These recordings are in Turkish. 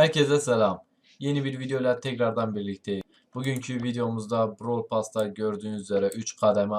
Herkese selam. Yeni bir videoyla tekrardan birlikteyiz. Bugünkü videomuzda Brawl Pass'ta gördüğünüz üzere 3 kademe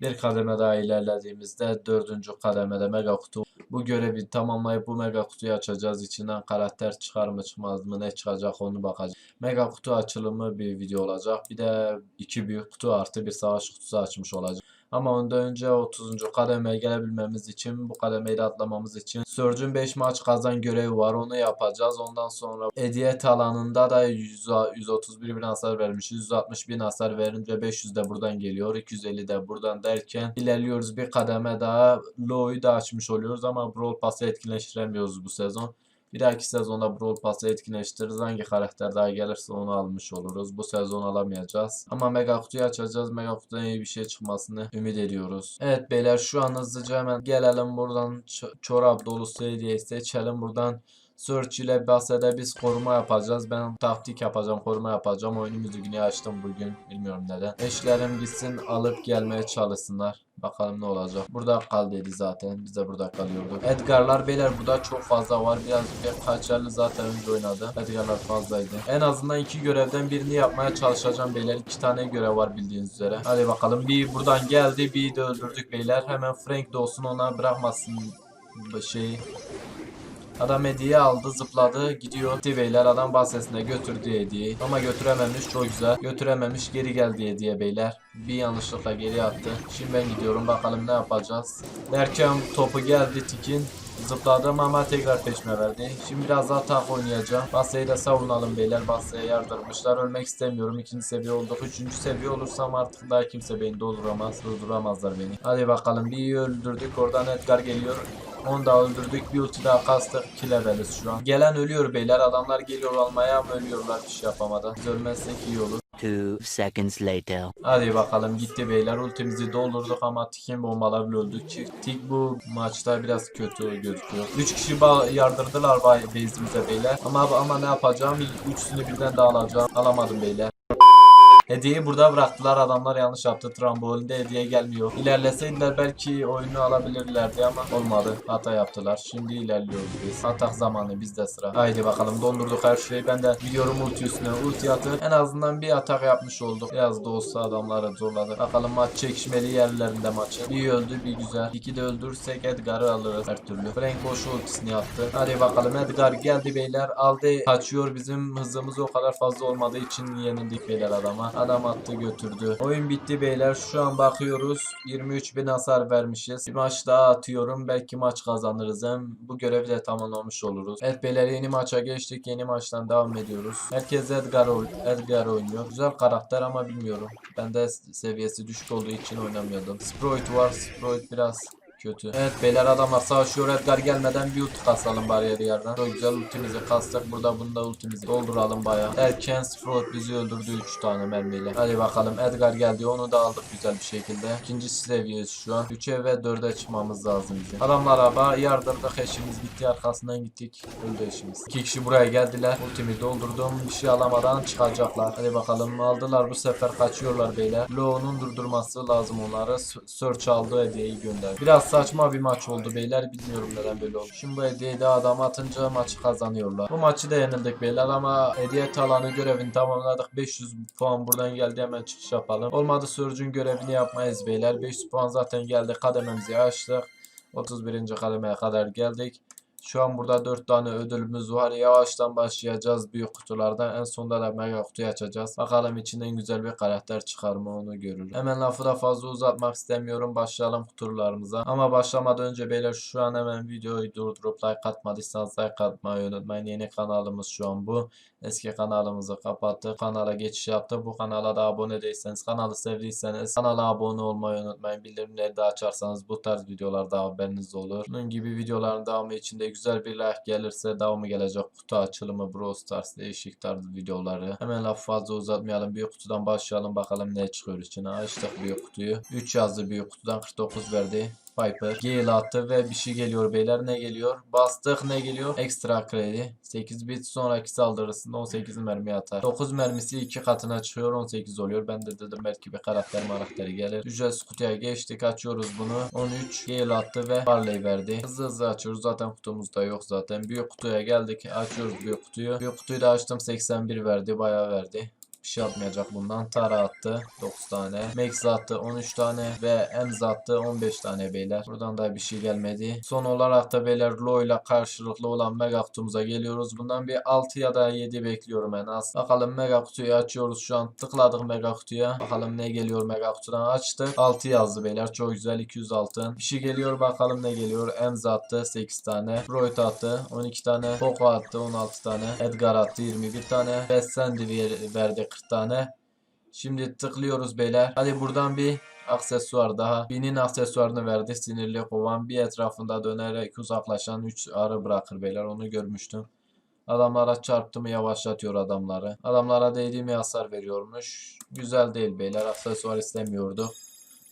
bir kademe daha ilerlediğimizde 4. kademede mega kutu. Bu görevi tamamlayıp bu mega kutuyu açacağız. İçinden karakter çıkar mı çıkmaz mı ne çıkacak onu bakacağız. Mega kutu açılımı bir video olacak. Bir de iki büyük kutu artı bir savaş kutusu açmış olacak. Ama ondan önce 30. kademeye gelebilmemiz için bu kademeyi de atlamamız için Surge'ün 5 maç kazan görevi var onu yapacağız. Ondan sonra hediyet alanında da 100, 131 bin hasar vermiş. 160 bin hasar verince 500 de buradan geliyor. 250 de buradan derken ilerliyoruz bir kademe daha. Low'yu da açmış oluyoruz ama Brawl Pass'ı etkinleştiremiyoruz bu sezon. Bir dahaki sezonda Brawl Pass'ı etkinleştiririz. Hangi karakter daha gelirse onu almış oluruz. Bu sezon alamayacağız. Ama Mega Kutu'yu açacağız. Mega Kutu'dan iyi bir şey çıkmasını ümit ediyoruz. Evet beyler şu an hızlıca hemen gelelim buradan çorap dolusu hediye seçelim. Buradan Search ile Base'de biz koruma yapacağız. Ben taktik yapacağım, koruma yapacağım. Oyunu müziğini açtım bugün. Bilmiyorum neden. Eşlerim gitsin alıp gelmeye çalışsınlar. Bakalım ne olacak. Burada kal dedi zaten. Biz de burada kalıyorduk. Edgar'lar beyler burada çok fazla var. Biraz bir kaçarlı zaten önce oynadı. Edgar'lar fazlaydı. En azından iki görevden birini yapmaya çalışacağım beyler. İki tane görev var bildiğiniz üzere. Hadi bakalım. Bir buradan geldi. Bir de öldürdük beyler. Hemen Frank de olsun ona bırakmasın şeyi. Adam hediye aldı zıpladı gidiyor. Gitti beyler adam bahsesine götürdü hediyeyi. Ama götürememiş çok güzel. Götürememiş geri geldi hediye beyler. Bir yanlışlıkla geri attı. Şimdi ben gidiyorum bakalım ne yapacağız. Derken topu geldi Tikin. Zıpladım ama tekrar peşme verdi. Şimdi biraz daha tak oynayacağım. Basya'yı da savunalım beyler. Basya'ya yardırmışlar. Ölmek istemiyorum. İkinci seviye olduk. Üçüncü seviye olursam artık daha kimse beni dolduramaz. Durduramazlar beni. Hadi bakalım. Bir öldürdük. Oradan Edgar geliyor. Onu da öldürdük. Bir ulti daha kastık. 2 leveliz şu an. Gelen ölüyor beyler. Adamlar geliyor almaya ama ölüyorlar bir şey yapamadan. Biz ölmezsek iyi olur. Two seconds later. Hadi bakalım gitti beyler. Ultimizi doldurduk ama Tik'in bombalarıyla öldük. Tik bu maçta biraz kötü gözüküyor. 3 kişi yardırdılar base'imize beyler. Ama ama ne yapacağım? İlk Üçsünü birden de alacağım. Alamadım beyler. Hediyeyi burada bıraktılar. Adamlar yanlış yaptı. Trambolinde hediye gelmiyor. İlerleseydiler belki oyunu alabilirlerdi ama olmadı. Hata yaptılar. Şimdi ilerliyoruz biz. Atak zamanı bizde sıra. Haydi bakalım dondurduk her şeyi. Ben de gidiyorum ulti üstüne. Ulti atıp en azından bir atak yapmış olduk. Biraz da olsa adamları zorladı. Bakalım maç çekişmeli yerlerinde maçı. Bir öldü bir güzel. İki de öldürürsek Edgar'ı alırız her türlü. Frank boş ultisini attı. Hadi bakalım Edgar geldi beyler. Aldı kaçıyor. Bizim hızımız o kadar fazla olmadığı için yenildik beyler adama. Adam attı götürdü. Oyun bitti beyler. Şu an bakıyoruz. 23 bin hasar vermişiz. Bir maç daha atıyorum. Belki maç kazanırız. Hem bu görevi de tamamlamış oluruz. Evet beyler yeni maça geçtik. Yeni maçtan devam ediyoruz. Herkes Edgar, Edgar oynuyor. Güzel karakter ama bilmiyorum. Bende seviyesi düşük olduğu için oynamıyordum. Sprite var. Sprite biraz kötü. Evet beyler adamlar savaşıyor. Edgar gelmeden bir ulti kasalım bari yerden. Çok güzel ultimizi kastık. Burada bunu da ultimizi dolduralım bayağı. Erken Sprite bizi öldürdü 3 tane mermiyle. Hadi bakalım Edgar geldi. Onu da aldık güzel bir şekilde. İkinci seviyeyiz şu an. 3'e ve 4'e çıkmamız lazım bizim. Adamlara ba yardırdık. Eşimiz gitti. Arkasından gittik. Öldü eşimiz. İki kişi buraya geldiler. Ultimi doldurdum. Bir şey alamadan çıkacaklar. Hadi bakalım aldılar. Bu sefer kaçıyorlar beyler. Low'un durdurması lazım onları. Search aldı hediyeyi gönderdi. Biraz saçma bir maç oldu beyler. Bilmiyorum neden böyle oldu. Şimdi bu hediyeyi de adam atınca maçı kazanıyorlar. Bu maçı da yenildik beyler ama hediye talanı görevini tamamladık. 500 puan buradan geldi hemen çıkış yapalım. Olmadı Surge'ün görevini yapmayız beyler. 500 puan zaten geldi. Kadememizi açtık. 31. kademeye kadar geldik. Şu an burada 4 tane ödülümüz var. Yavaştan başlayacağız büyük kutulardan. En sonunda da mega kutuyu açacağız. Bakalım içinden güzel bir karakter çıkar mı onu görürüz. Hemen lafı da fazla uzatmak istemiyorum. Başlayalım kutularımıza. Ama başlamadan önce beyler şu an hemen videoyu durdurup like atmadıysanız like atmayı unutmayın. Yeni kanalımız şu an bu. Eski kanalımızı kapattık. Kanala geçiş yaptık. Bu kanala da abone değilseniz, kanalı sevdiyseniz kanala abone olmayı unutmayın. Bildirimleri de açarsanız bu tarz videolarda haberiniz olur. Bunun gibi videoların devamı için de güzel bir like gelirse devamı gelecek. Kutu açılımı, Brawl Stars, değişik tarz videoları. Hemen lafı fazla uzatmayalım. Büyük kutudan başlayalım. Bakalım ne çıkıyor içine. Açtık büyük kutuyu. 3 yazdı büyük kutudan 49 verdi. Piper. Gale attı ve bir şey geliyor beyler. Ne geliyor? Bastık ne geliyor? Ekstra kredi. 8 bit sonraki saldırısında 18 mermi atar. 9 mermisi 2 katına çıkıyor 18 oluyor. Ben de dedim belki bir karakter karakteri gelir. Ücretsiz kutuya geçtik. Açıyoruz bunu. 13 Gale attı ve Barley verdi. Hızlı hızlı açıyoruz. Zaten kutumuzda yok zaten. Büyük kutuya geldik. Açıyoruz büyük kutuyu. Büyük kutuyu da açtım. 81 verdi. Bayağı verdi. Bir şey yapmayacak bundan. Tara attı 9 tane. Max attı 13 tane ve Emz attı 15 tane beyler. Buradan da bir şey gelmedi. Son olarak da beyler Lo ile karşılıklı olan mega kutumuza geliyoruz. Bundan bir 6 ya da 7 bekliyorum en az. Bakalım mega kutuyu açıyoruz şu an. Tıkladık mega kutuya. Bakalım ne geliyor mega kutudan açtık. 6 yazdı beyler. Çok güzel 200 altın. Bir şey geliyor bakalım ne geliyor. Emz attı 8 tane. Freud attı 12 tane. Poco attı 16 tane. Edgar attı 21 tane. Ve Sandy ver- verdi 40 tane. Şimdi tıklıyoruz beyler. Hadi buradan bir aksesuar daha. Binin aksesuarını verdi. Sinirli kovan bir etrafında dönerek uzaklaşan 3 arı bırakır beyler. Onu görmüştüm. Adamlara çarptı mı yavaşlatıyor adamları. Adamlara değdiği mi hasar veriyormuş. Güzel değil beyler. Aksesuar istemiyordu.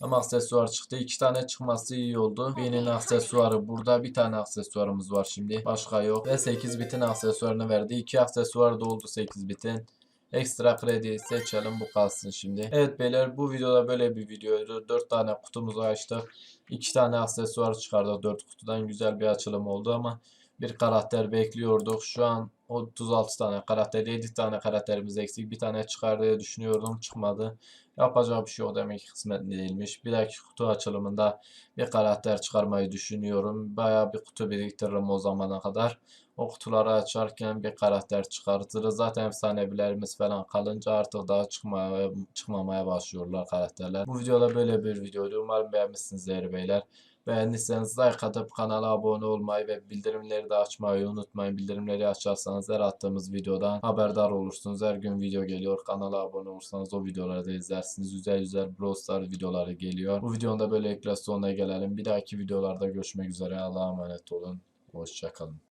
Ama aksesuar çıktı. İki tane çıkması iyi oldu. Birinin aksesuarı burada. Bir tane aksesuarımız var şimdi. Başka yok. Ve 8 bitin aksesuarını verdi. İki aksesuar da oldu 8 bitin. Ekstra kredi seçelim bu kalsın şimdi. Evet beyler bu videoda böyle bir videoydu. 4 tane kutumuzu açtık. 2 tane aksesuar çıkardık 4 kutudan. Güzel bir açılım oldu ama bir karakter bekliyorduk. Şu an 36 tane karakter, 7 tane karakterimiz eksik. Bir tane çıkar diye düşünüyordum. Çıkmadı. Yapacak bir şey o demek ki kısmetli değilmiş. Bir dahaki kutu açılımında bir karakter çıkarmayı düşünüyorum. Bayağı bir kutu biriktiririm o zamana kadar. O kutuları açarken bir karakter çıkartırız. Zaten efsanevilerimiz falan kalınca artık daha çıkmaya, çıkmamaya başlıyorlar karakterler. Bu videoda böyle bir videoydu. Umarım beğenmişsinizdir beyler. Beğendiyseniz like atıp kanala abone olmayı ve bildirimleri de açmayı unutmayın. Bildirimleri açarsanız her attığımız videodan haberdar olursunuz. Her gün video geliyor. Kanala abone olursanız o videoları da izlersiniz. Güzel güzel Brawl videoları geliyor. Bu videonun da böylelikle sonuna gelelim. Bir dahaki videolarda görüşmek üzere. Allah'a emanet olun. Hoşçakalın.